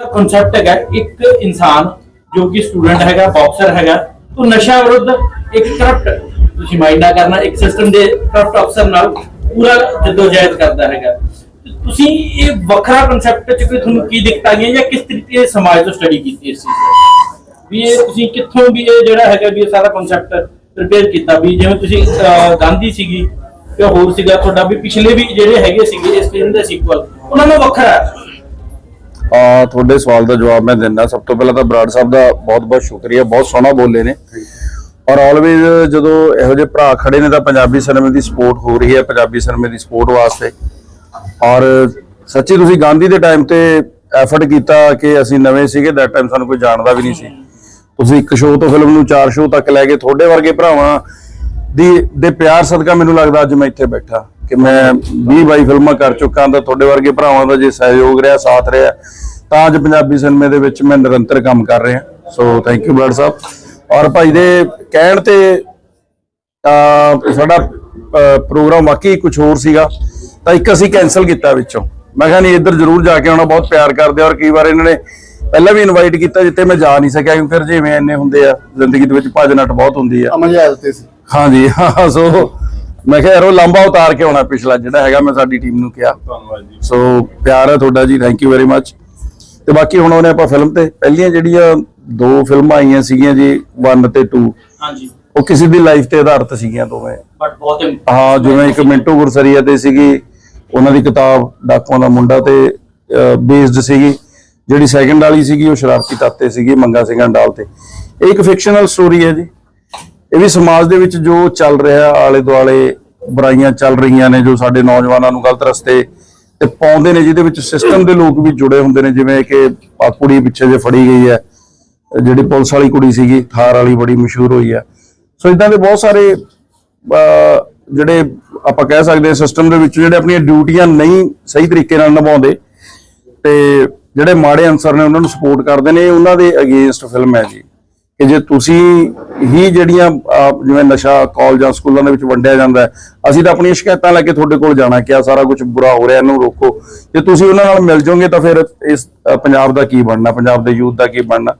Concept ਹੈਗਾ ਇੱਕ ਇਨਸਾਨ ਜੋ ਕਿ ਸਟੂਡੈਂਟ ਹੈਗਾ ਬਾਕਸਰ ਹੈਗਾ ਤੋਂ ਨਸ਼ਾ ਵਿਰੁੱਧ ਇੱਕ ਕਰਪਟ ਤੁਸੀਂ ਕਰਨਾ, ਇੱਕ ਸਿਸਟਮ ਦੇ ਕਰਪਟ ਅਫਸਰ ਨਾਲ ਪੂਰਾ ਜਦੋਜਹਿਦ ਕਰਦਾ ਹੈਗਾ। ਤੁਸੀਂ ਇਹ ਵੱਖਰਾ ਕਨਸੈਪਟ ਚ ਕੋਈ ਤੁਹਾਨੂੰ ਕੀ ਦਿੱਕਤ ਆਈਆਂ ਜਾਂ ਕਿਸ ਤਰੀਕੇ ਸਮਾਜ ਤੋਂ ਸਟੱਡੀ ਕੀਤੀ ਇਸ ਚੀਜ਼ ਵੀ ਇਹ ਤੁਸੀਂ ਕਿੱਥੋਂ ਵੀ ਇਹ ਜਿਹੜਾ ਹੈਗਾ ਵੀ ਇਹ ਸਾਰਾ ਕਨਸੈਪਟ ਪ੍ਰਿਪੇਅਰ ਕੀਤਾ ਵੀ ਜਿਵੇਂ ਤੁਸੀਂ ਗਾਂਧੀ ਸੀਗੀ ਤੇ ਹੋਰ ਸੀਗਾ, ਤੁਹਾਡਾ ਵੀ ਪਿਛਲੇ ਵੀ ਜਿਹੜੇ ਹੈਗੇ ਸੀਗੇ ਇਸ ਫਿਲਮ ਦੇ ਸੀਕਵਲ ਉਹਨਾਂ ਨੂੰ ਵੱਖਰਾ ਆ ਤੁਹਾਡੇ ਸਵਾਲ ਦਾ ਜਵਾਬ ਮੈਂ ਦਿੰਦਾ। ਸਭ ਤੋਂ ਪਹਿਲਾਂ ਤਾਂ ਬਰਾੜ ਸਾਹਿਬ ਦਾ ਬਹੁਤ-ਬਹੁਤ ਸ਼ੁਕਰੀਆ ਬਹੁਤ ਸੋਹਣਾ ਬੋਲੇ ਨੇ। ਔਰ ਆਲਵੇਜ਼ ਜਦੋਂ ਇਹੋ ਜਿਹੇ ਭਰਾ ਖੜੇ ਨੇ ਤਾਂ ਪੰਜਾਬੀ ਸਿਨੇਮੇ ਦੀ ਸਪੋਰਟ ਹੋ ਰਹੀ ਹੈ ਪੰਜਾਬੀ ਸਿਨੇਮੇ ਦੀ ਸਪੋਰਟ ਵਾਸਤੇ। ਔਰ ਸੱਚੀ ਤੁਸੀਂ ਗਾਂਧੀ ਦੇ ਟਾਈਮ ਤੇ ਐਫਰਟ ਕੀਤਾ ਕਿ ਅਸੀਂ ਨਵੇਂ ਸੀਗੇ ਦੈਟ ਟਾਈਮ ਸਾਨੂੰ ਕੋਈ ਜਾਣਦਾ ਵੀ ਨਹੀਂ ਸੀ। ਤੁਸੀਂ ਇੱਕ ਸ਼ੋਅ ਤੋਂ ਫਿਲਮ ਨੂੰ ਚਾਰ ਸ਼ੋਅ ਤੱਕ ਲੈ ਕੇ ਤੁਹਾਡੇ ਵਰਗੇ ਭਰਾਵਾਂ ਦੀ ਦੇ ਪਿਆਰ ਸਦਕਾ ਮੈਨੂੰ ਲੱਗਦਾ ਅੱਜ ਮੈਂ ਇੱਥੇ ਬੈਠਾ। ਕਿ ਮੈਂ 20 22 ਫਿਲਮਾਂ ਕਰ ਚੁੱਕਾ ਤਾਂ ਤੁਹਾਡੇ ਵਰਗੇ ਭਰਾਵਾਂ ਦਾ ਜੇ ਸਹਿਯੋਗ ਰਿਹਾ ਸਾਥ ਰਿਹਾ ਤਾਂ ਅੱਜ ਪੰਜਾਬੀ ਸਿਨੇਮੇ ਦੇ ਵਿੱਚ ਮੈਂ ਨਿਰੰਤਰ ਕੰਮ ਕਰ ਰਿਹਾ। ਸੋ ਥੈਂਕ ਯੂ ਬਲਡ ਸਾਹਿਬ। ਔਰ ਭਾਈ ਦੇ ਕਹਿਣ ਤੇ ਸਾਡਾ ਪ੍ਰੋਗਰਾਮ ਵਾਕਈ ਕੁਝ ਹੋਰ ਸੀਗਾ ਤਾਂ ਇੱਕ ਅਸੀਂ ਕੈਨਸਲ ਕੀਤਾ ਵਿੱਚੋਂ। ਮੈਂ ਕਿਹਾ ਨਹੀਂ ਇੱਧਰ ਜ਼ਰੂਰ ਜਾ ਕੇ ਆਉਣਾ ਬਹੁਤ ਪਿਆਰ ਕਰਦੇ ਔਰ ਕਈ ਵਾਰ ਇਹਨਾਂ ਨੇ ਪਹਿਲਾਂ ਵੀ ਇਨਵਾਈਟ ਕੀਤਾ ਜਿੱਥੇ ਮੈਂ ਜਾ ਨਹੀਂ ਸਕਿਆ ਕਿਉਂਕਿ ਜਿਵੇਂ ਇੰਨੇ ਹੁੰਦੇ ਆ ਜ਼ਿੰਦਗੀ ਦੇ ਵਿੱਚ ਭੱਜ ਨੱਠ ਬਹੁਤ ਹੁੰਦੀ ਆ। ਸੀ। ਹਾਂਜੀ ਹਾਂ ਸੋ ਮੈਂ ਕਿਹਾ ਯਾਰ ਉਹ ਲੰਬਾ ਉਤਾਰ ਕੇ ਆਉਣਾ ਪਿਛਲਾ ਜਿਹੜਾ ਹੈਗਾ ਮੈਂ ਸਾਡੀ ਟੀਮ ਨੂੰ ਕਿਹਾ। ਧੰਨਵਾਦ ਜੀ। ਸੋ ਪਿਆਰ ਹੈ ਤੁਹਾਡਾ ਜੀ ਥੈਂਕ ਯੂ ਵੈਰੀ ਮੱਚ ਤੇ ਬਾਕੀ ਹੁਣ ਉਹਨੇ ਆਪਾਂ ਫਿਲਮ ਤੇ ਪਹਿਲੀਆਂ ਜਿਹੜੀਆਂ ਦੋ ਫਿਲਮਾਂ ਆਈਆਂ ਸੀਗੀਆਂ ਜੀ 1 ਤੇ 2 ਹਾਂਜੀ। ਉਹ ਕਿਸੇ ਦੀ ਲਾਈਫ ਤੇ ਆਧਾਰਿਤ ਸੀਗੀਆਂ ਦੋਵੇਂ। ਬਟ ਬਹੁਤ ਹਾਂ ਜਿਵੇਂ ਇੱਕ ਮਿੰਟੂ ਗੁਰਸਰੀਆ ਤੇ ਸੀਗੀ ਉਹਨਾਂ ਦੀ ਕਿਤਾਬ ਡਾਕੂਆਂ ਦਾ ਮੁੰਡਾ ਤੇ ਬੇਸਡ ਸੀਗੀ। ਜਿਹੜੀ ਸੈਕੰਡ ਵਾਲੀ ਸੀਗੀ ਉਹ ਸ਼ਰਾਰਤੀ ਤਾਤੇ ਸੀਗੀ ਮੰਗਾ ਸਿੰਘਾਂ ਡਾਲ ਤੇ। ਇਹ ਇੱਕ ਫਿਕਸ਼ਨਲ ਸਟੋਰੀ ਹੈ ਜੀ। ਇਹ ਵੀ ਸਮਾਜ ਦੇ ਵਿੱਚ ਜੋ ਚੱਲ ਰਿਹਾ ਆਲੇ ਦੁਆਲੇ ਬੁਰਾਈਆਂ ਚੱਲ ਰਹੀਆਂ ਨੇ, ਜੋ ਸਾਡੇ ਨੌਜਵਾਨਾਂ ਨੂੰ ਗਲਤ ਰਸਤੇ ਤੇ ਪਾਉਂਦੇ ਨੇ, ਜਿਹਦੇ ਵਿੱਚ ਸਿਸਟਮ ਦੇ ਲੋਕ ਵੀ ਜੁੜੇ ਹੁੰਦੇ ਨੇ, ਜਿਵੇਂ ਕਿ ਆ ਕੁੜੀ ਪਿੱਛੇ ਜੇ ਫੜੀ ਗਈ ਹੈ, ਜਿਹੜੀ ਪੁਲਿਸ ਵਾਲੀ ਕੁੜੀ ਸੀਗੀ, ਥਾਰ ਵਾਲੀ ਬੜੀ ਮਸ਼ਹੂਰ ਹੋਈ ਹੈ। ਸੋ ਇਦਾਂ ਦੇ ਬਹੁਤ ਸਾਰੇ ਜਿਹੜੇ ਆਪਾਂ ਕਹਿ ਸਕਦੇ ਹਾਂ ਸਿਸਟਮ ਦੇ ਵਿੱਚ ਜਿਹੜੇ ਆਪਣੀਆਂ ਡਿਊਟੀਆਂ ਨਹੀਂ ਸਹੀ ਤਰੀਕੇ ਨਾਲ ਨਿਭਾਉਂਦੇ ਤੇ ਜਿਹੜੇ ਮਾੜੇ ਅਨਸਰ ਨੇ, ਉਹਨਾਂ ਨੂੰ ਸਪੋਰਟ ਕਰਦੇ ਨੇ ਉਹਨਾਂ ਦੇ ਅਗੇਂਸਟ ਫਿਲਮ ਹੈ ਜੀ। ਕਿ ਜੇ ਤੁਸੀਂ ਹੀ ਜਿਹੜੀਆਂ ਜਿਵੇਂ ਨਸ਼ਾ ਕਾਲਜਾਂ ਸਕੂਲਾਂ ਦੇ ਵਿੱਚ ਵੰਡਿਆ ਜਾਂਦਾ ਅਸੀਂ ਤਾਂ ਆਪਣੀਆਂ ਸ਼ਿਕਾਇਤਾਂ ਲੈ ਕੇ ਤੁਹਾਡੇ ਕੋਲ ਜਾਣਾ ਕਿ ਆ ਸਾਰਾ ਕੁਝ ਬੁਰਾ ਹੋ ਰਿਹਾ, ਇਹਨੂੰ ਰੋਕੋ। ਜੇ ਤੁਸੀਂ ਉਹਨਾਂ ਨਾਲ ਮਿਲ ਜਾਓਗੇ ਤਾਂ ਫਿਰ ਇਸ ਪੰਜਾਬ ਦਾ ਕੀ ਬਣਨਾ, ਪੰਜਾਬ ਦੇ ਯੂਥ ਦਾ ਕੀ ਬਣਨਾ?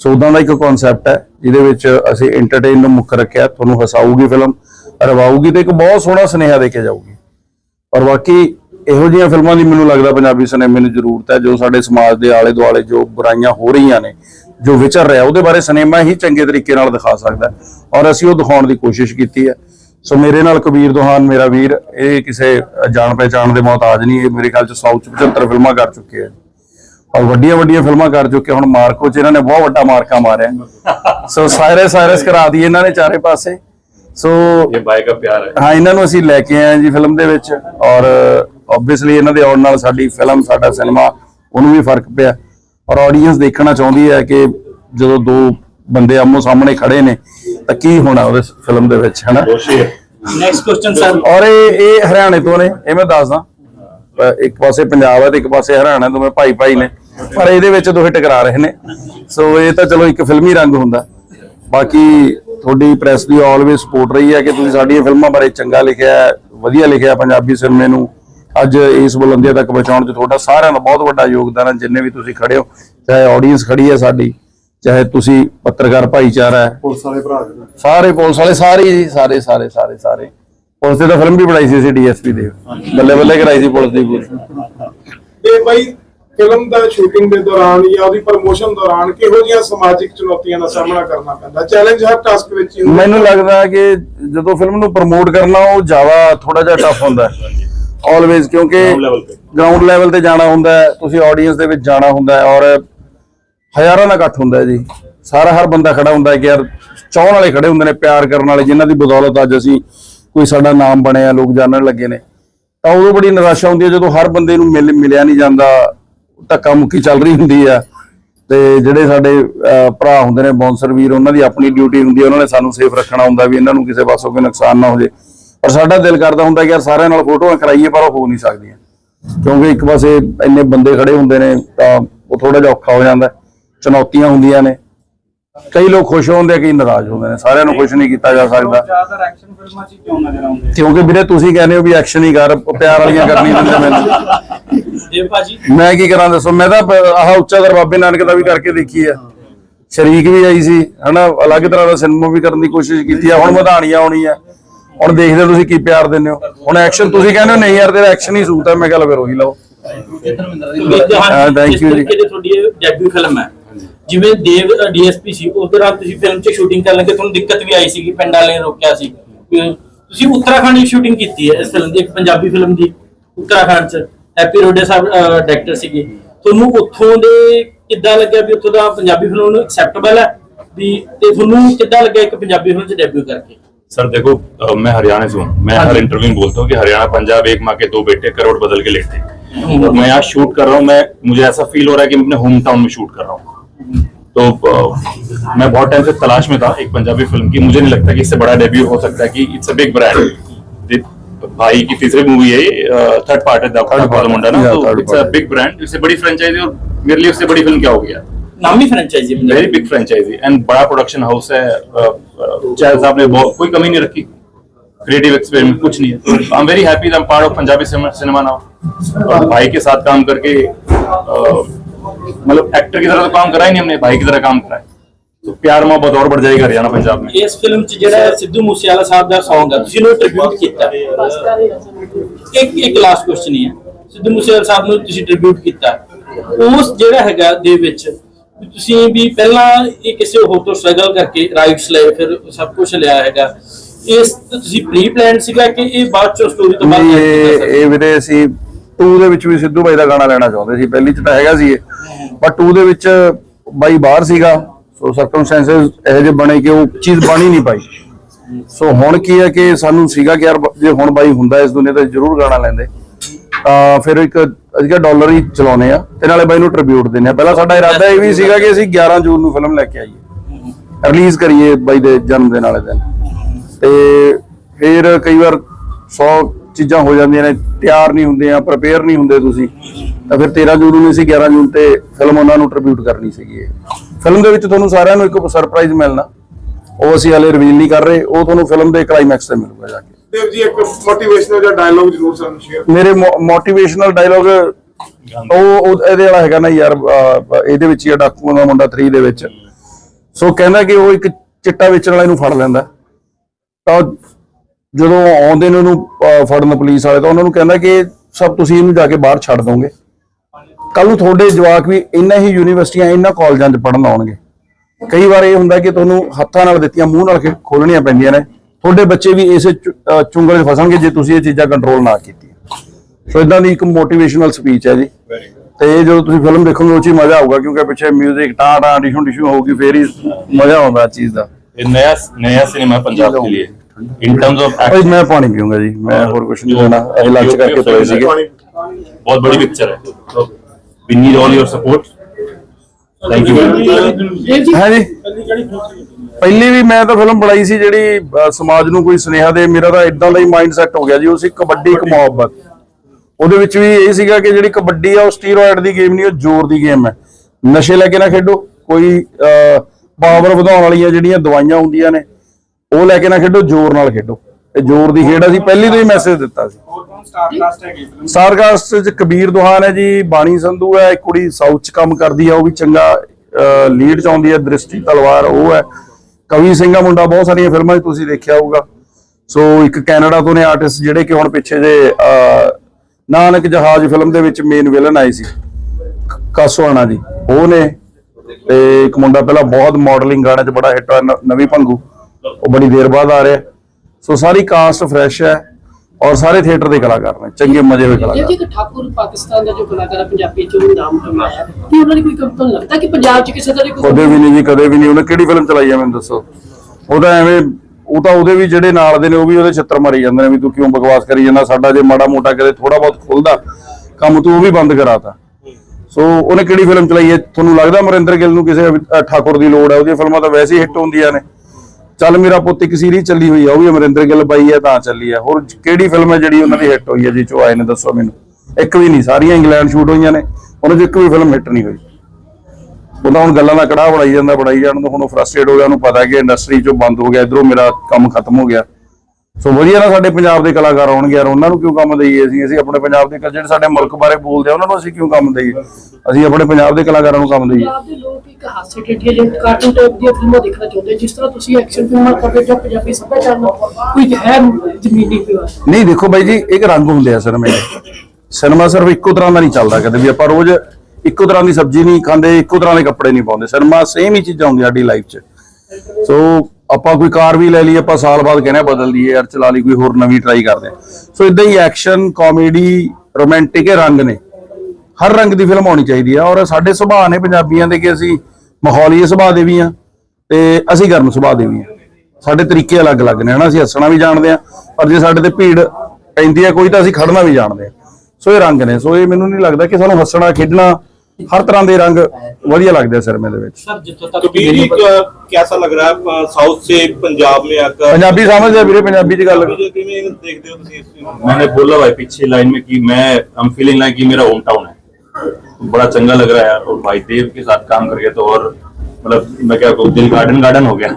ਸੋ ਉਦਾਂ ਦਾ ਇੱਕ ਕਨਸੈਪਟ ਹੈ, ਜਿਹਦੇ ਵਿੱਚ ਅਸੀਂ ਐਂਟਰਟੇਨ ਨੂੰ ਮੁੱਖ ਰੱਖਿਆ, ਤੁਹਾਨੂੰ ਹਸਾਊਗੀ ਫਿਲਮ ਰਵਾਊਗੀ ਤੇ ਇੱਕ ਬਹੁਤ ਸੋਹਣਾ ਸੁਨੇਹਾ ਦੇ ਕੇ ਜਾਊਗੀ। ਔਰ ਬਾਕੀ ਇਹੋ ਜਿਹੀਆਂ ਫਿਲਮਾਂ ਦੀ ਮੈਨੂੰ ਲੱਗਦਾ ਪੰਜਾਬੀ ਸਿਨੇਮੇ ਨੂੰ ਜ਼ਰੂਰਤ ਹੈ, ਜੋ ਸਾਡੇ ਸਮਾਜ ਦੇ ਆਲੇ ਦੁਆਲੇ ਜੋ ਬੁਰਾਈਆਂ ਹੋ ਰਹੀਆਂ ਨੇ ਜੋ ਵਿਚਰ ਰਿਹਾ ਉਹਦੇ ਬਾਰੇ ਸਿਨੇਮਾ ਹੀ ਚੰਗੇ ਤਰੀਕੇ ਨਾਲ ਦਿਖਾ ਸਕਦਾ ਹੈ ਔਰ ਅਸੀਂ ਉਹ ਦਿਖਾਉਣ ਦੀ ਕੋਸ਼ਿਸ਼ ਕੀਤੀ ਹੈ। ਸੋ ਮੇਰੇ ਨਾਲ ਕਬੀਰ ਦੋਹਾਨ ਮੇਰਾ ਵੀਰ ਇਹ ਕਿਸੇ ਜਾਣ ਪਹਿਚਾਣ ਦੇ ਮੁਹਤਾਜ ਨਹੀਂ ਇਹ ਮੇਰੇ ਖਿਆਲ ਚ 100 ਚ 75 ਫਿਲਮਾਂ ਕਰ ਚੁੱਕੇ ਆ ਔਰ ਵੱਡੀਆਂ ਵੱਡੀਆਂ ਫਿਲਮਾਂ ਕਰ ਚੁੱਕੇ ਹੁਣ ਮਾਰਕੋ ਚ ਇਹਨਾਂ ਨੇ ਬਹੁਤ ਵੱਡਾ ਮਾਰਕਾ ਮਾਰਿਆ। ਸੋ ਸਾਇਰਸ ਸਾਇਰਸ ਕਰਾ ਦੀ ਇਹਨਾਂ ਨੇ ਚਾਰੇ ਪਾਸੇ। ਸੋ ਇਹ ਬਾਈ ਦਾ ਪਿਆਰ ਹੈ। ਹਾਂ ਇਹਨਾਂ ਨੂੰ ਅਸੀਂ ਲੈ ਕੇ ਆਏ ਹਾਂ ਜੀ ਫਿਲਮ ਦੇ ਵਿੱਚ ਔਰ ਆਬਵੀਅਸਲੀ ਇਹਨਾਂ ਦੇ ਆਉਣ ਨਾਲ ਸਾਡੀ ਫਿਲਮ ਸਾਡਾ ਸਿਨੇਮਾ ਉਹਨੂੰ ਵੀ ਫ਼ਰਕ ਪਿਆ। ਔਰ ਆਡੀਅנס ਦੇਖਣਾ ਚਾਹੁੰਦੀ ਹੈ ਕਿ ਜਦੋਂ ਦੋ ਬੰਦੇ ਆਮੋ ਸਾਹਮਣੇ ਖੜੇ ਨੇ ਤਾਂ ਕੀ ਹੋਣਾ ਉਹਦੇ ਫਿਲਮ ਦੇ ਵਿੱਚ ਹੈਨਾ? ਨੈਕਸਟ ਕੁਐਸਚਨ ਸਰ ਔਰ ਇਹ ਇਹ ਹਰਿਆਣੇ ਤੋਂ ਨੇ ਇਹ ਮੈਂ ਦੱਸਦਾ। ਇੱਕ ਪਾਸੇ ਪੰਜਾਬ ਹੈ ਤੇ ਇੱਕ ਪਾਸੇ ਹਰਿਆਣਾ ਦੋਵੇਂ ਭਾਈ ਭਾਈ ਨੇ। ਪਰ ਇਹਦੇ ਵਿੱਚ ਦੋਹੇ ਟਕਰਾ ਰਹੇ ਨੇ। ਸੋ ਇਹ ਤਾਂ ਚਲੋ ਇੱਕ ਫਿਲਮੀ ਰੰਗ ਹੁੰਦਾ। ਬਾਕੀ ਤੁਹਾਡੀ ਪ੍ਰੈਸ ਦੀ ਆਲਵੇਸ ਸਪੋਰਟ ਰਹੀ ਹੈ ਕਿ ਤੁਸੀਂ ਸਾਡੀਆਂ ਫਿਲਮਾਂ ਬਾਰੇ ਚੰਗਾ ਲਿਖਿਆ ਵਧੀਆ ਲਿਖਿਆ ਪੰਜਾਬੀ ਸਿਨੇਮੇ ਨੂੰ। ਅੱਜ ਇਸ ਬੁਲੰਦੀਆਂ ਤੱਕ ਪਹੁੰਚਾਉਣ 'ਚ ਤੁਹਾਡਾ ਸਾਰਿਆਂ ਦਾ ਬਹੁਤ ਵੱਡਾ ਯੋਗਦਾਨ ਹੈ ਜਿੰਨੇ ਵੀ ਤੁਸੀਂ ਖੜੇ ਹੋ ਚਾਹੇ ਆਡੀਅנס ਖੜੀ ਹੈ ਸਾਡੀ ਚਾਹੇ ਤੁਸੀਂ ਪੱਤਰਕਾਰ ਭਾਈਚਾਰਾ ਹੈ। ਪੁਲਿਸ ਵਾਲੇ ਭਰਾ ਸਾਰੇ ਪੁਲਿਸ ਵਾਲੇ ਸਾਰੇ ਜੀ ਸਾਰੇ ਸਾਰੇ ਸਾਰੇ ਸਾਰੇ। ਪੁਲਿਸ ਤੇ ਤਾਂ ਫਿਲਮ ਵੀ ਬਣਾਈ ਸੀ ਅਸੀਂ ਡੀਐਸਪੀ ਦੇ ਬੱਲੇ ਬੱਲੇ ਕਰਾਈ ਸੀ ਪੁਲਿਸ ਦੀ ਪੂਰੀ। ਤੇ ਬਾਈ ਫਿਲਮ ਦਾ ਸ਼ੂਟਿੰਗ ਦੇ ਦੌਰਾਨ ਜਾਂ ਉਹਦੀ ਪ੍ਰਮੋਸ਼ਨ ਦੌਰਾਨ ਕਿਹੋ ਜਿਹੀਆਂ ਸਮਾਜਿਕ ਚੁਣੌਤੀਆਂ ਦਾ ਸਾਹਮਣਾ ਕਰਨਾ ਪੈਂਦਾ? ਚੈਲੰਜ ਹਰ ਟਾਸਕ ਵਿੱਚ ਹੀ। ਮੈਨੂੰ ਲੱਗਦਾ ਕਿ ਜਦੋਂ ਫਿਲਮ ਨੂੰ ਪ੍ਰਮੋਟ ਕਰਨਾ ਉਹ ਜ਼ਿਆਦਾ ਥੋੜਾ ਜਿਹਾ ਟਫ ਹੁੰਦਾ ਹੈ। ਆਲਵੇਜ਼ ਕਿਉਂਕਿ। ਗਰਾਊਂਡ ਲੈਵਲ ਤੇ। ਜਾਣਾ ਹੁੰਦਾ ਹੈ ਤੁਸੀਂ ਆਡੀਅנס ਦੇ ਵਿੱਚ ਜਾਣਾ ਹੁੰਦਾ ਹੈ ਔਰ ਹਜ਼ਾਰਾਂ ਦਾ ਇਕੱਠ ਹੁੰਦਾ ਹੈ ਜੀ। ਸਾਰਾ ਹਰ ਬੰਦਾ ਖੜਾ ਹੁੰਦਾ ਹੈ ਕਿ ਯਾਰ ਚਾਹਣ ਵਾਲੇ ਖੜੇ ਹੁੰਦੇ ਨੇ ਪਿਆਰ ਕਰਨ ਵਾਲੇ ਜਿਨ੍ਹਾਂ ਦੀ ਬਦੌਲਤ ਅੱਜ ਅਸੀਂ ਕੋਈ ਸਾਡਾ ਨਾਮ ਬਣਿਆ ਲੋਕ ਜਾਣਨ ਲੱਗੇ ਨੇ। ਤਾਂ ਉਦੋਂ ਬੜੀ ਨਿਰਾਸ਼ਾ ਹੁੰਦੀ ਹੈ ਜਦੋਂ ਹਰ ਬੰਦੇ ਨੂੰ ਮਿਲ ਮਿਲਿਆ ਨਹੀਂ ਜਾਂਦਾ ਧੱਕਾ ਮੁੱਕੀ ਚੱਲ ਰਹੀ ਹੁੰਦੀ ਆ ਤੇ ਜਿਹੜੇ ਸਾਡੇ ਭਰਾ ਹੁੰਦੇ ਨੇ ਬੌਂਸਰ ਵੀਰ ਉਹਨਾਂ ਦੀ ਆਪਣੀ ਡਿਊਟੀ ਹੁੰਦੀ ਹੈ ਉਹਨਾਂ ਨੇ ਸਾਨੂੰ ਸੇਫ ਰੱਖਣਾ ਹੁੰਦਾ ਵੀ ਇਹਨਾਂ ਨੂੰ ਕਿਸੇ ਪਾਸੋਂ ਕੋਈ ਨੁਕਸਾਨ ਨਾ ਹੋ ਜੇ ਪਰ ਸਾਡਾ ਦਿਲ ਕਰਦਾ ਹੁੰਦਾ ਕਿ ਯਾਰ ਸਾਰਿਆਂ ਨਾਲ ਫੋਟੋਆਂ ਕਰਾਈਏ ਪਰ ਉਹ ਹੋ ਨਹੀਂ ਸਕਦੀਆਂ। ਕਿਉਂਕਿ ਇੱਕ ਪਾਸੇ ਇੰਨੇ ਬੰਦੇ ਖੜੇ ਹੁੰਦੇ ਨੇ ਤਾਂ ਉਹ ਥੋੜਾ ਜਿਹਾ ਔਖਾ ਹੋ ਜਾਂਦਾ। ਚੁਣੌਤੀਆਂ ਹੁੰਦੀਆਂ ਨੇ। ਕਈ ਲੋਕ ਖੁਸ਼ ਹੁੰਦੇ ਕਈ ਨਾਰਾਜ਼ ਹੁੰਦੇ ਨੇ। ਸਾਰਿਆਂ ਨੂੰ ਖੁਸ਼ ਨਹੀਂ ਕੀਤਾ ਜਾ ਸਕਦਾ। ਜ਼ਿਆਦਾਤਰ ਐਕਸ਼ਨ ਫਿਲਮਾਂ 'ਚ ਹੀ ਕਿਉਂ ਨਜ਼ਰ ਆਉਂਦੇ ਕਿਉਂਕਿ ਵੀਰੇ ਤੁਸੀਂ ਕਹਿੰਦੇ ਹੋ ਵੀ ਐਕਸ਼ਨ ਹੀ ਕਰ ਪਿਆਰ ਵਾਲੀਆਂ ਕਰਨੀ ਦਿੰਦੇ ਮੈਨੂੰ ਭਾਜੀ? ਮੈਂ ਕੀ ਕਰਾਂ ਦੱਸੋ? ਮੈਂ ਤਾਂ ਆਹ ਉੱਚਾ ਦਰ ਬਾਬੇ ਨਾਨਕ ਦਾ ਵੀ ਕਰਕੇ ਦੇਖੀ ਆ। ਸ਼ਰੀਕ ਵੀ ਆਈ ਸੀ ਹਨਾ? ਅਲੱਗ ਤਰ੍ਹਾਂ ਦਾ ਸਿਨੇਮਾ ਵੀ ਕਰਨ ਦੀ ਕੋਸ਼ਿਸ਼ ਕੀਤੀ ਆ। ਹੁਣ ਵਧਾਣੀਆਂ ਆਉਣੀ ਆ ਹੁਣ ਦੇਖਦੇ ਤੁਸੀਂ ਕੀ ਪਿਆਰ ਦਿੰਦੇ ਹੋ। ਹੁਣ ਐਕਸ਼ਨ ਤੁਸੀਂ ਕਹਿੰਦੇ ਹੋ ਨਹੀਂ ਯਾਰ ਤੇਰਾ ਐਕਸ਼ਨ ਹੀ ਸੂਤ ਹੈ ਮੈਂ ਕਿਹਾ ਫਿਰ ਉਹੀ ਲਓ। ਜੀ। ਤੁਹਾਡੀ ਡੈਬਿਊ ਫਿਲਮ ਹੈ। ਜਿਵੇਂ ਦੇਵ ਡੀਐਸਪੀ ਸੀ ਉਸ ਦੌਰਾਨ ਤੁਸੀਂ ਫਿਲਮ 'ਚ ਸ਼ੂਟਿੰਗ ਕਰਨ ਲੱਗੇ ਤੁਹਾਨੂੰ ਦਿੱਕਤ ਵੀ ਆਈ ਸੀ ਕਿ ਪਿੰਡ ਵਾਲਿਆਂ ਨੇ ਰੋਕਿਆ ਸੀ। ਤੁਸੀਂ ਉੱਤਰਾਖੰਡ ਦੀ ਸ਼ੂਟਿੰਗ ਕੀਤੀ ਹੈ ਇਸ ਫਿਲਮ ਦੀ ਇੱਕ ਪੰਜਾਬੀ ਫਿਲਮ ਦੀ ਉੱਤਰਾਖੰਡ 'ਚ। ਹੈਪੀ ਰੋਡੇ ਸਾਹਿਬ ਡਾਇਰੈਕਟਰ ਸੀਗੇ। ਤੁਹਾਨੂੰ ਉੱਥੋਂ ਦੇ ਕਿੱਦਾਂ ਲੱਗਿਆ ਵੀ ਉੱਥੋਂ ਦਾ ਪੰਜਾਬੀ ਫਿਲਮ ਨੂੰ ਐਕਸੈਪਟੇਬਲ ਹੈ? ਵੀ ਤੇ ਤੁਹਾਨੂੰ ਕਿੱਦਾਂ ਲੱਗਿਆ ਇੱਕ ਪੰਜਾਬੀ ਫਿਲਮ 'ਚ ਡੈਬਿਊ ਕਰਕੇ? सर देखो मैं हरियाणा से हूँ। मैं हाँ हर इंटरव्यू में बोलता हूँ कि हरियाणा पंजाब एक माँ के दो बेटे करोड़ बदल के लेते हैं। और मैं यहाँ शूट कर रहा हूँ मैं मुझे ऐसा फील हो रहा है कि मैं अपने होम टाउन में शूट कर रहा हूँ। तो अ, मैं बहुत टाइम से तलाश में था एक पंजाबी फ़िल्म की। मुझे नहीं लगता कि इससे बड़ा डेब्यू हो सकता है कि इट्स अ बिग ब्रांड भाई की तीसरी मूवी है थर्ड पार्ट है मुंडा ना? तो इट्स अ बिग ब्रांड इससे बड़ी फ्रेंचाइजी और मेरे लिए उससे बड़ी फ़िल्म क्या हो गया? ਨਾਮੀ franchise very big franchise and बड़ा प्रोडक्शन हाउस है अ, अ, चैल साहब ने बहुत कोई कमी नहीं रखी क्रिएटिव एक्सपेरिमेंट कुछ नहीं है I am very happy that part of Punjabi cinema now और भाई के साथ काम करके अ, मतलब एक्टर की तरह तो काम करा ही नहीं हमने भाई की तरह काम करा है तो प्यार मोहब्बत और बढ़ जाएगी हरियाणा पंजाब में ਇਸ ਫਿਲਮ 'ਚ ਜਿਹੜਾ ਸਿੱਧੂ ਮੂਸੇਵਾਲਾ ਸਾਹਿਬ ਦਾ Song ਹੈ ਤੁਸੀਂ ਉਹਨੂੰ ਟ੍ਰਿਬਿਊਟ ਕੀਤਾ ਇੱਕ ਇੱਕ ਲਾਸਟ ਕੁਐਸਚਨ ਹੀ ਹੈ ਸਿੱਧੂ ਮੂਸੇਵਾਲਾ ਸਾਹਿਬ ਨੂੰ ਤੁਸੀਂ ਟ੍ਰਿਬਿਊਟ ਕੀਤਾ ਉਸ ਜਿਹੜਾ ਹੈਗਾ ਦੇ ਵਿੱਚ ਵੀ ਤੁਸੀਂ ਵੀ ਪਹਿਲਾਂ ਇਹ ਕਿਸੇ ਹੋਰ ਤੋਂ ਸਟਰਗਲ ਕਰਕੇ ਰਾਈਟਸ ਲਏ ਫਿਰ ਸਭ ਕੁਝ ਲਿਆ ਹੈਗਾ। ਇਸ ਤੁਸੀਂ ਪ੍ਰੀ ਪਲਾਨ ਸੀਗਾ ਕਿ ਇਹ ਬਾਅਦ ਚੋਂ ਸਟੋਰੀ ਤੋਂ ਬਾਅਦ ਇਹ? ਇਹ ਵੀਰੇ ਅਸੀਂ 2 ਦੇ ਵਿੱਚ ਵੀ ਸਿੱਧੂ ਬਾਈ ਦਾ ਗਾਣਾ ਲੈਣਾ ਚਾਹੁੰਦੇ ਸੀ ਪਹਿਲੀ ਚ ਤਾਂ ਹੈਗਾ ਸੀ ਇਹ। ਪਰ 2 ਦੇ ਵਿੱਚ ਬਾਈ ਬਾਹਰ ਸੀਗਾ ਸੋ ਸਰਕਮਸਟੈਂਸਸ ਇਹੋ ਜਿਹੇ ਬਣੇ ਕਿ ਉਹ ਚੀਜ਼ ਬਣ ਹੀ ਨਹੀਂ ਪਾਈ। ਸੋ ਹੁਣ ਕੀ ਹੈ ਕਿ ਸਾਨੂੰ ਸੀਗਾ ਕਿ ਯਾਰ ਜੇ ਹੁਣ ਬਾਈ ਹੁੰਦਾ ਇਸ ਦੁਨੀਆ ਤੇ ਜ਼ਰੂਰ ਗਾਣਾ ਲੈਂਦੇ। ਤਾਂ ਫਿਰ ਇੱਕ ਅਸੀਂ ਕਿਹਾ ਡਾਲਰ ਹੀ ਚਲਾਉਨੇ ਆ ਤੇ ਨਾਲੇ ਬਾਈ ਨੂੰ ਟ੍ਰਿਬਿਊਟ ਦਿੰਨੇ ਆ। ਪਹਿਲਾਂ ਸਾਡਾ ਇਰਾਦਾ ਇਹ ਵੀ ਸੀਗਾ ਕਿ ਅਸੀਂ 11 ਜੂਨ ਨੂੰ ਫਿਲਮ ਲੈ ਕੇ ਆਈਏ। ਰਿਲੀਜ਼ ਕਰੀਏ ਬਾਈ ਦੇ ਜਨਮ ਦਿਨ ਵਾਲੇ ਦਿਨ। ਤੇ ਫਿਰ ਕਈ ਵਾਰ 100 ਚੀਜ਼ਾਂ ਹੋ ਜਾਂਦੀਆਂ ਨੇ ਤਿਆਰ ਨਹੀਂ ਹੁੰਦੇ ਆ ਪ੍ਰਪੇਅਰ ਨਹੀਂ ਹੁੰਦੇ ਤੁਸੀਂ। ਤਾਂ ਫਿਰ 13 ਜੂਨ ਨੂੰ ਅਸੀਂ 11 ਜੂਨ ਤੇ ਫਿਲਮ ਉਹਨਾਂ ਨੂੰ ਟ੍ਰਿਬਿਊਟ ਕਰਨੀ ਸੀਗੀ ਫਿਲਮ ਦੇ ਵਿੱਚ ਤੁਹਾਨੂੰ ਸਾਰਿਆਂ ਨੂੰ ਇੱਕ ਸਰਪ੍ਰਾਈਜ਼ ਮਿਲਣਾ। ਉਹ ਅਸੀਂ ਹਲੇ ਰਿਵੀਲ ਨਹੀਂ ਕਰ ਰਹੇ ਉਹ ਤੁਹਾਨੂੰ ਫਿਲਮ ਦੇ ਕਲਾਈਮੈਕਸ ਤੇ ਮਿਲੂਗਾ ਜਾ ਕੇ। ਦੇਵ ਜੀ, ਇੱਕ ਮੋਟੀਵੇਸ਼ਨਲ ਜਿਹਾ ਡਾਇਲੋਗ ਜ਼ਰੂਰ ਸਾਨੂੰ ਸ਼ੇਅਰ ਮੇਰੇ ਮੋਟੀਵੇਸ਼ਨਲ ਡਾਇਲੋਗ ਉਹ ਇਹਦੇ ਵਾਲਾ ਹੈਗਾ ਨਾ ਯਾਰ ਇਹਦੇ ਵਿੱਚ ਹੀ ਡਾਕੂਆਂ ਦਾ ਮੁੰਡਾ 3 ਦੇ ਵਿੱਚ। ਸੋ ਕਹਿੰਦਾ ਕਿ ਉਹ ਇੱਕ ਚਿੱਟਾ ਵੇਚਣ ਵਾਲੇ ਨੂੰ ਫੜ ਲੈਂਦਾ। ਤਾਂ ਜਦੋਂ ਆਉਂਦੇ ਨੇ ਉਹਨੂੰ ਫੜਨ ਪੁਲਿਸ ਵਾਲੇ, ਤਾਂ ਉਹਨਾਂ ਨੂੰ ਕਹਿੰਦਾ ਕਿ ਸਭ ਤੁਸੀਂ ਇਹਨੂੰ ਜਾ ਕੇ ਬਾਹਰ ਛੱਡ ਦੋਗੇ। ਕੱਲ ਨੂੰ ਤੁਹਾਡੇ ਜਵਾਕ ਵੀ ਇੰਨਾ ਹੀ ਯੂਨੀਵਰਸਿਟੀਆਂ, ਇੰਨਾ ਕਾਲਜਾਂ 'ਚ ਪੜਨ ਆਉਣਗੇ। ਕਈ ਵਾਰ ਇਹ ਹੁੰਦਾ ਕਿ ਤੁਹਾਨੂੰ ਹੱਥਾਂ ਨਾਲ ਦਿੱਤੀਆਂ, ਮੂੰਹ ਨਾਲ ਖੇ- ਖੋਲਣੀਆਂ ਪੈਂਦੀਆਂ ਨੇ। ਤੁਹਾਡੇ ਬੱਚੇ ਵੀ ਇਸੇ ਚੁੰਗਲ 'ਚ ਫਸਣਗੇ ਜੇ ਤੁਸੀਂ ਇਹ ਚੀਜ਼ਾਂ ਕੰਟਰੋਲ ਨਾ ਕੀਤੀਆਂ। ਸੋ ਇਦਾਂ ਦੀ ਇੱਕ ਮੋਟੀਵੇਸ਼ਨਲ ਸਪੀਚ ਹੈ ਜੀ। ਤੇ ਇਹ ਜਦੋਂ ਤੁਸੀਂ ਫਿਲਮ ਦੇਖੋਗੇ ਉਹ ਚ ਮਜ਼ਾ ਆਊਗਾ ਕਿਉਂਕਿ ਪਿੱਛੇ 뮤직 ਟਾ ਟਾ ਡਿਸ਼ੂ ਡਿਸ਼ੂ ਹੋਊਗੀ ਫੇਰ ਹੀ ਮਜ਼ਾ ਆਉਂਦਾ ਚੀਜ਼ ਦਾ। ਇਹ ਨਇਆ ਨਇਆ ਸਿਨੇਮਾ ਪੰਜਾਬ ਦੇ ਲਈ ਇਨ ਟਰਮਸ ਆਫ ਐਕਸ਼ਨ ਮੈਂ ਪਾਣੀ ਪੀਉਂਗਾ ਜੀ ਮੈਂ ਹੋਰ ਕੁਝ ਨਹੀਂ ਲੈਣਾ। ਇਹ ਲੰਚ ਕਰਕੇ ਪਏ ਸੀਗੇ। ਬਹੁਤ ਬੜੀ ਪਿਕਚਰ ਹੈ। We need all your support thank you ਹਾਂ ਜੀ? ਪਹਿਲੀ ਵੀ ਮੈਂ ਤਾਂ ਫਿਲਮ ਬਣਾਈ ਸੀ ਜਿਹੜੀ ਸਮਾਜ ਨੂੰ ਕੋਈ ਸੁਨੇਹਾ ਦੇ ਮੇਰਾ ਤਾਂ ਇਦਾਂ ਦਾ ਹੀ ਮਾਈਂਡ ਸੈਟ ਹੋ ਗਿਆ ਜੀ ਉਹ ਸੀ ਕਬੱਡੀ ਇੱਕ ਮੁਹੱਬਤ। ਉਹਦੇ ਵਿੱਚ ਵੀ ਇਹ ਸੀਗਾ ਕਿ ਜਿਹੜੀ ਕਬੱਡੀ ਆ ਉਹ ਸਟੀਰੋਇਡ ਦੀ ਗੇਮ ਨਹੀਂ ਉਹ ਜ਼ੋਰ ਦੀ ਗੇਮ ਹੈ। ਨਸ਼ੇ ਲੈ ਕੇ ਨਾ ਖੇਡੋ ਕੋਈ ਪਾਵਰ ਵਧਾਉਣ ਵਾਲੀਆਂ ਜਿਹੜੀਆਂ ਦਵਾਈਆਂ ਹੁੰਦੀਆਂ ਨੇ ਉਹ ਲੈ ਕੇ ਨਾ ਖੇਡੋ ਜ਼ੋਰ ਨਾਲ ਖੇਡੋ। ਇਹ ਜ਼ੋਰ ਦੀ ਖੇਡ ਅਸੀਂ ਪਹਿਲੀ ਤੋਂ ਹੀ ਮੈਸੇਜ ਦਿੱਤਾ ਸੀ। ਸਟਾਰਕਾਸਟ ਚ ਕਬੀਰ ਦੁਹਾਨ ਹੈ ਜੀ ਬਾਣੀ ਸੰਧੂ ਹੈ ਇੱਕ ਕੁੜੀ ਸਾਊਥ ਚ ਕੰਮ ਕਰਦੀ ਆ ਉਹ ਵੀ ਚੰਗਾ ਲੀਡ ਚ ਆਉਂਦੀ ਹੈ ਦ੍ਰਿਸ਼ਟੀ ਤਲਵਾਰ ਉਹ ਹੈ। ਕਵੀ ਸਿੰਘ ਮੁੰਡਾ, ਬਹੁਤ ਸਾਰੀਆਂ ਫਿਲਮਾਂ 'ਚ ਤੁਸੀਂ ਦੇਖਿਆ ਹੋਊਗਾ। ਸੋ ਇੱਕ ਕੈਨੇਡਾ ਤੋਂ ਨੇ ਆਰਟਿਸਟ ਜਿਹੜੇ ਕਿ ਹੁਣ ਪਿੱਛੇ ਜੇ ਨਾਨਕ ਜਹਾਜ਼ ਫਿਲਮ ਦੇ ਵਿੱਚ ਮੇਨ ਵਿਲਨ ਆਏ ਸੀ ਕਾਸੋਆਣਾ ਜੀ। ਉਹ ਨੇ ਤੇ ਇੱਕ ਮੁੰਡਾ ਪਹਿਲਾਂ ਬਹੁਤ ਮਾਡਲਿੰਗ ਗਾਣੇ 'ਚ ਬੜਾ ਹਿੱਟ ਹੋਇਆ, ਨ- ਨਵੀਂ ਭੰਗੂ। ਉਹ ਬੜੀ ਦੇਰ ਬਾਅਦ ਆ ਰਿਹਾ। ਸੋ ਸਾਰੀ ਕਾਸਟ ਫਰੈਸ਼ ਹੈ। ਔਰ ਸਾਰੇ ਥੀਏਟਰ ਦੇ ਕਲਾਕਾਰ ਨੇ ਚੰਗੇ ਮਜ਼ੇ ਹੋਏ ਕਲਾਕਾਰ। ਜੀ ਠਾਕੁਰ ਪਾਕਿਸਤਾਨ ਦਾ ਜੋ ਕਲਾਕਾਰ ਪੰਜਾਬੀ ਚ ਉਹਨੂੰ ਨਾਮ ਕਮਾਇਆ ਕੀ ਉਹਨਾਂ ਦੀ ਕੋਈ ਕਮੀ ਲੱਗਦਾ ਕਿ ਪੰਜਾਬ ਚ ਕਿਸੇ ਤਰ੍ਹਾਂ ਦੀ ਕਦੇ ਵੀ ਨਹੀਂ ਜੀ ਕਦੇ ਵੀ ਨਹੀਂ। ਉਹਨੇ ਕਿਹੜੀ ਫਿਲਮ ਚਲਾਈ ਆ ਮੈਨੂੰ ਦੱਸੋ। ਉਹ ਤਾਂ ਐਵੇਂ ਉਹ ਤਾਂ ਉਹਦੇ ਵੀ ਜਿਹੜੇ ਨਾਲ ਦੇ ਨੇ ਉਹ ਵੀ ਉਹਦੇ ਛੱਤਰ ਮਾਰੀ ਜਾਂਦੇ ਨੇ ਵੀ ਤੂੰ ਕਿਉਂ ਬਕਵਾਸ ਕਰੀ ਜਾਂਦਾ? ਸਾਡਾ ਜੇ ਮਾੜਾ ਮੋਟਾ ਕਦੇ ਥੋੜਾ ਬਹੁਤ ਖੁੱਲਦਾ ਕੰਮ ਤੂੰ ਉਹ ਵੀ ਬੰਦ ਕਰਾਤਾ ਸੋ ਉਹਨੇ ਕਿਹੜੀ ਫਿਲਮ ਚਲਾਈ ਹੈ? ਤੁਹਾਨੂੰ ਲੱਗਦਾ ਅਮਰਿੰਦਰ ਗਿੱਲ ਨੂੰ ਕਿਸੇ ਠਾਕੁਰ ਦੀ ਲੋੜ ਹੈ? ਉਹਦੀਆਂ ਫਿਲਮਾਂ ਤਾਂ ਵੈਸੇ ਹੀ ਹਿੱਟ ਹੁੰਦੀਆਂ ਨੇ। ਚੱਲ ਮੇਰਾ ਪੁੱਤ ਇੱਕ ਸੀਰੀਜ਼ ਚੱਲੀ ਹੋਈ ਆ, ਉਹ ਵੀ ਅਮਰਿੰਦਰ ਗਿੱਲ ਬਾਈ ਹੈ ਤਾਂ ਚੱਲੀ ਹੈ ਹੋਰ ਕਿਹੜੀ ਫਿਲਮ ਹੈ ਜਿਹੜੀ ਉਹਨਾਂ ਦੀ ਹਿੱਟ ਹੋਈ ਹੈ ਜੀ, ਚੋ ਆਏ ਨੇ, ਦੱਸੋ ਮੈਨੂੰ। ਇੱਕ ਵੀ ਨਹੀਂ, ਸਾਰੀਆਂ ਇੰਗਲੈਂਡ ਸ਼ੂਟ ਹੋਈਆਂ ਨੇ, ਉਹਨਾਂ 'ਚ ਇੱਕ ਵੀ ਫਿਲਮ ਹਿੱਟ ਨਹੀਂ ਹੋਈ। ਉਹਦਾ ਹੁਣ ਗੱਲਾਂ ਦਾ ਕੜਾਹ ਬਣਾਈ ਜਾਂਦਾ, ਬਣਾਈ ਜਾਣ ਤੋਂ ਹੁਣ ਉਹ ਫਰਸਟ੍ਰੇਟ ਹੋ ਗਿਆ, ਉਹਨੂੰ ਪਤਾ ਕਿ ਇੰਡਸਟਰੀ ਚੋਂ ਬੰਦ ਹੋ ਗਿਆ, ਇਧਰੋਂ ਮੇਰਾ ਕੰਮ ਖਤਮ ਹੋ ਗਿਆ। ਸੋ ਵਧੀਆ ਨਾ ਸਾਡੇ ਪੰਜਾਬ ਦੇ ਕਲਾਕਾਰ ਆਉਣਗੇ ਯਾਰ ਉਹਨਾਂ ਨੂੰ ਕਿਉਂ ਕੰਮ ਦਈਏ ਅਸੀਂ? ਅਸੀਂ ਆਪਣੇ ਪੰਜਾਬ ਦੇ ਜਿਹੜੇ ਸਾਡੇ ਮੁਲਕ ਬਾਰੇ ਬੋਲਦੇ ਆ ਉਹਨਾਂ ਨੂੰ ਅਸੀਂ ਕਿਉਂ ਕੰਮ ਦਈਏ? ਅਸੀਂ ਆਪਣੇ ਪੰਜਾਬ ਦੇ ਕਲਾਕਾਰਾਂ ਨੂੰ ਕੰਮ ਦਈਏ। ਪੰਜਾਬ ਦੇ ਲੋਕ ਇੱਕ ਹਾਸੇ ਠੇਠੀਆਂ ਜਾਂ ਕਾਰਟੂਨ ਟਾਈਪ ਦੀਆਂ ਫਿਲਮਾਂ ਦੇਖਣਾ ਚਾਹੁੰਦੇ ਜਿਸ ਤਰ੍ਹਾਂ ਤੁਸੀਂ ਐਕਸ਼ਨ ਫਿਲਮਾਂ ਕਰਦੇ ਜਾਂ ਪੰਜਾਬੀ ਸੱਭਿਆਚਾਰ ਨਾਲ ਕੋਈ ਹੈ ਜ਼ਮੀਨੀ ਪਿਆਰ ਨਹੀਂ ਦੇਖੋ ਬਾਈ ਜੀ ਇੱਕ ਰੰਗ ਹੁੰਦੇ ਆ ਸਿਨੇਮੇ ਦੇ। ਸਿਨੇਮਾ ਸਿਰਫ ਇੱਕੋ ਤਰ੍ਹਾਂ ਦਾ ਨਹੀਂ ਚੱਲਦਾ ਕਦੇ ਵੀ। ਆਪਾਂ ਰੋਜ਼ ਇੱਕੋ ਤਰ੍ਹਾਂ ਦੀ ਸਬਜ਼ੀ ਨਹੀਂ ਖਾਂਦੇ ਇੱਕੋ ਤਰ੍ਹਾਂ ਦੇ ਕੱਪੜੇ ਨਹੀਂ ਪਾਉਂਦੇ। ਸਿਨੇਮਾ ਸੇਮ ਹੀ ਚੀਜ਼ਾਂ ਹੁੰਦੀਆਂ ਸਾਡੀ ਲਾਈਫ 'ਚ। ਸੋ ਆਪਾਂ ਕੋਈ ਕਾਰ ਵੀ ਲੈ ਲਈ, ਆਪਾਂ ਸਾਲ ਬਾਅਦ ਕਹਿੰਦੇ ਆ ਬਦਲ ਲਈਏ ਯਾਰ ਚਲਾ ਲਈ, ਕੋਈ ਹੋਰ ਨਵੀਂ ਟਰਾਈ ਕਰਦੇ ਆ। ਸੋ ਇਦਾਂ ਹੀ ਐਕਸ਼ਨ ਕਾਮੇਡੀ ਰੋਮਾਂਟਿਕ ਇਹ ਰੰਗ ਨੇ। ਹਰ ਰੰਗ ਦੀ ਫਿਲਮ ਆਉਣੀ ਚਾਹੀਦੀ ਆ, ਔਰ ਸਾਡੇ ਸੁਭਾਅ ਨੇ ਪੰਜਾਬੀਆਂ ਦੇ ਕਿ ਅਸੀਂ ਮਾਹੌਲੀਏ ਸੁਭਾਅ ਦੇ ਵੀ ਆ, ਤੇ ਅਸੀਂ ਗਰਮ ਸੁਭਾਅ ਦੇ ਵੀ ਆ। ਸਾਡੇ ਤਰੀਕੇ ਅਲੱਗ-ਅਲੱਗ ਨੇ, ਹਨਾ? ਅਸੀਂ ਹੱਸਣਾ ਵੀ ਜਾਣਦੇ ਆ ਪਰ ਜੇ ਸਾਡੇ ਤੇ ਭੀੜ ਪੈਂਦੀ ਆ ਕੋਈ, ਤਾਂ ਅਸੀਂ ਖੜਨਾ ਵੀ ਜਾਣਦੇ ਆ। ਸੋ ਇਹ ਰੰਗ ਨੇ ਸੋ ਇਹ ਮੈਨੂੰ ਨਹੀਂ ਲੱਗਦਾ ਕਿ ਸਾਨੂੰ ਹੱਸਣਾ, ਖੇਡਣਾ ਹਰ ਤਰ੍ਹਾਂ ਦੇ ਰੰਗ ਵਧੀਆ ਲੱਗਦੇ ਆ ਸਿਨੇਮੇ ਦੇ ਵਿੱਚ ਸਰ ਜਿੱਥੋਂ ਤੱਕ कबीर जी क- कैसा लग रहा है अ, साउथ से पंजाब में आकर ਪੰਜਾਬੀ ਸਮਝਦੇ ਆ ਵੀਰੇ ਪੰਜਾਬੀ 'ਚ ਗੱਲ कबीर जी किवें देखते हो तुसी इस फिल्म ਨੂੰ? मैंने बोला भाई पीछे लाइन में कि मैं हम फीलिंग लाइक कि मेरा होम टाउन है बड़ा चंगा लग रहा है यार और भाई देव के साथ काम करके तो और मतलब मैं क्या कहूँ दिल गार्डन गार्डन हो गया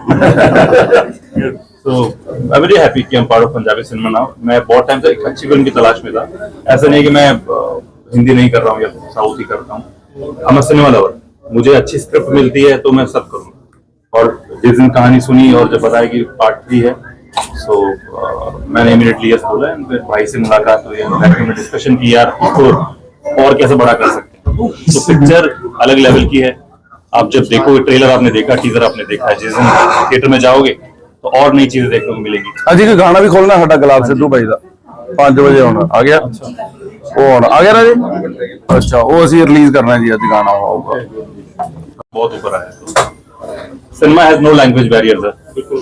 तो आई वेरी हैप्पी कि हम part of Punjabi cinema now मैं बहुत टाइम से एक अच्छी फिल्म की तलाश में था ऐसा नहीं कि मैं अ, हिंदी नहीं कर रहा हूँ या साउथ ही करता हूँ आई एम सिनेमा लवर मुझे अच्छी स्क्रिप्ट मिलती है तो मैं सब करूँगा और जिस दिन कहानी सुनी और जब बताया कि पार्ट थ्री है सो so, uh, मैंने इमिडियटली यस बोला एंड फिर भाई से मुलाकात हुई में डिस्कशन की यार इसको तो और कैसे बड़ा कर सकते हैं। तो पिक्चर अलग लेवल की है। आप जब देखो ट्रेलर आपने देखा टीजर आपने देखा है। जिस दिन थिएटर में जाओगे तो और नई चीज़ें देखने को मिलेगी। हाँ जी गाना भी खोलना हटा गलाब दो भाई का पाँच बजे होना। आ गया? अच्छा। ਉਹ ਆਉਣਾ ਆ ਗਿਆ ਰਾਜੇ ਅੱਛਾ ਉਹ ਅਸੀਂ ਰਿਲੀਜ਼ ਕਰਨਾ ਜੀ ਅੱਜ ਗਾਣਾ ਉਹ ਆਊਗਾ बहुत ऊपर आया तो cinema has no language barrier sir बिल्कुल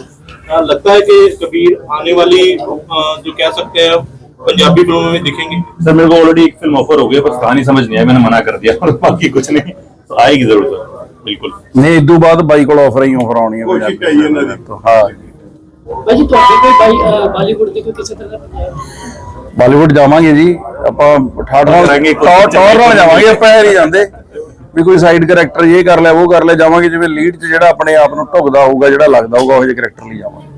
हाँ, लगता है कि कबीर आने वाली अ, जो कह सकते हैं पंजाबी फिल्मों में दिखेंगे सर मेरे को ऑलरेडी एक फिल्म ऑफर हो गई है, बस कहानी समझ नहीं आई मैंने मना कर दिया और बाकी कुछ नहीं तो आएगी जरूर सर बिल्कुल ਨਹੀਂ ਇਦੋਂ ਬਾਅਦ ਬਾਈ ਕੋਲ ਆਫਰ ਹੀ ਆਫਰ ਆਉਣੀ ਹੈ ਕੋਸ਼ਿਸ਼ ਪੰਜਾਬੀ ਹੈ ਇਹਨਾਂ ਦੀ। ਤੋਂ। ਹਾਂ ਬਾਈ ਜੀ ਤੁਹਾਡੇ ਕੋਈ ਬਾਈ ਅਹ ਬਾਲੀਵੁੱਡ ਦੇ ਕੋਈ ਕਿਸੇ ਤਰ੍ਹਾਂ ਦਾ ਪੰਜਾਬ ਬਾਲੀਵੁੱਡ ਜਾਵਾਂਗੇ ਜੀ ਆਪਾਂ ਠਾਠ ਨਾਲ ਟੌਰ ਨਾਲ ਜਾਵਾਂਗੇ। ਆਪਾਂ ਇਹ ਨਹੀਂ ਜਾਂਦੇ ਵੀ ਕੋਈ ਸਾਈਡ ਕੈਰੈਕਟਰ ਇਹ ਕਰ ਲਿਆ ਉਹ ਕਰ ਲਿਆ ਜਾਵਾਂਗੇ ਜਿਵੇਂ ਲੀਡ 'ਚ ਜਿਹੜਾ ਆਪਣੇ ਆਪ ਨੂੰ ਢੁਕਦਾ ਹੋਊਗਾ ਜਿਹੜਾ ਲੱਗਦਾ ਹੋਊਗਾ ਉਹ ਜਿਹੇ ਕੈਰੈਕਟਰ ਲਈ ਜਾਵਾਂਗੇ।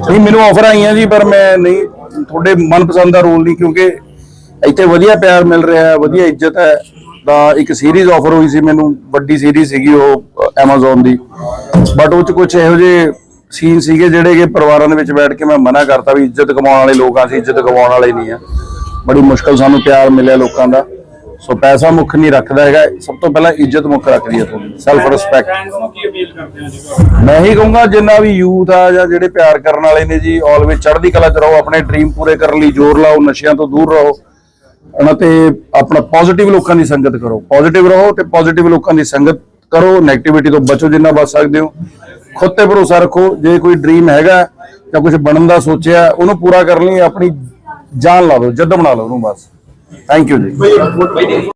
ਨਹੀਂ ਮੈਨੂੰ ਆਫਰ ਆਈਆਂ ਜੀ ਪਰ ਮੈਂ ਨਹੀਂ ਤੁਹਾਡੇ ਮਨਪਸੰਦ ਦਾ ਰੋਲ ਨਹੀਂ ਕਿਉਂਕਿ ਇੱਥੇ ਵਧੀਆ ਪਿਆਰ ਮਿਲ ਰਿਹਾ ਹੈ ਵਧੀਆ ਇੱਜ਼ਤ ਹੈ। ਤਾਂ ਇੱਕ ਸੀਰੀਜ਼ ਆਫਰ ਹੋਈ ਸੀ ਮੈਨੂੰ ਵੱਡੀ ਸੀਰੀਜ਼ ਸੀਗੀ ਉਹ Amazon ਦੀ। ਬਟ ਉਹ ਚ ਕੁਝ ਇਹੋ ਜਿਹੇ ਸੀਨ ਸੀਗੇ ਜਿਹੜੇ ਕਿ ਪਰਿਵਾਰਾਂ ਦੇ ਵਿੱਚ ਬੈਠ ਕੇ ਮੈਂ ਮਨਾ ਕਰਤਾ ਵੀ ਇੱਜ਼ਤ ਕਮਾਉਣ ਵਾਲੇ ਲੋਕ ਆ ਸੀ ਇੱਜ਼ਤ ਕਮਾਉਣ ਵਾਲੇ ਨਹੀਂ ਆ। ਬੜੀ ਮੁਸ਼ਕਲ ਸਾਨੂੰ ਪਿਆਰ ਮਿਲਿਆ ਲੋਕਾਂ ਦਾ। ਸੋ ਪੈਸਾ ਮੁੱਖ ਨਹੀਂ ਰੱਖਦਾ ਹੈਗਾ। ਸਭ ਤੋਂ ਪਹਿਲਾਂ ਇੱਜ਼ਤ ਮੁੱਖ ਰੱਖਦੀ ਹੈ ਤੁਹਾਨੂੰ। ਸੈਲਫ ਰਿਸਪੈਕਟ ਮੈਂ ਹੀ ਕਹੂੰਗਾ ਜਿੰਨਾ ਵੀ ਯੂਥ ਆ ਜਾਂ ਜਿਹੜੇ ਪਿਆਰ ਕਰਨ ਵਾਲੇ ਨੇ ਜੀ ਆਲਵੇਜ਼ ਚੜ੍ਹਦੀ ਕਲਾ ਚ ਰਹੋ ਆਪਣੇ ਡ੍ਰੀਮ ਪੂਰੇ ਕਰਨ ਲਈ ਜ਼ੋਰ ਲਾਓ ਨਸ਼ਿਆਂ ਤੋਂ ਦੂਰ ਰਹੋ। ਉਹਨਾਂ ਤੇ ਆਪਣਾ ਪੋਜ਼ਿਟਿਵ ਲੋਕਾਂ ਦੀ ਸੰਗਤ ਕਰੋ। ਪੋਜ਼ਿਟਿਵ ਰਹੋ ਤੇ ਪੋਜ਼ਿਟਿਵ ਲੋਕਾਂ ਦੀ ਸੰਗਤ ਕਰੋ। 네ਗੇਟਿਵਿਟੀ ਤੋਂ ਬਚੋ ਜਿੰਨਾ ਬਚ ਸਕਦੇ ਹੋ। ਖੁਦ ਤੇ ਭਰੋਸਾ ਰੱਖੋ, ਜੇ ਕੋਈ ਡ੍ਰੀਮ ਹੈਗਾ ਜਾਂ ਕੁਝ ਬਣਨ ਦਾ ਸੋਚਿਆ, ਉਹਨੂੰ ਪੂਰਾ ਕਰਨ ਲਈ ਆਪਣੀ ਜਾਨ ਲਾ ਦਿਓ ਜਦ ਬਣਾ ਲਓ ਉਹਨੂੰ ਬਸ। ਥੈਂਕ ਯੂ ਜੀ।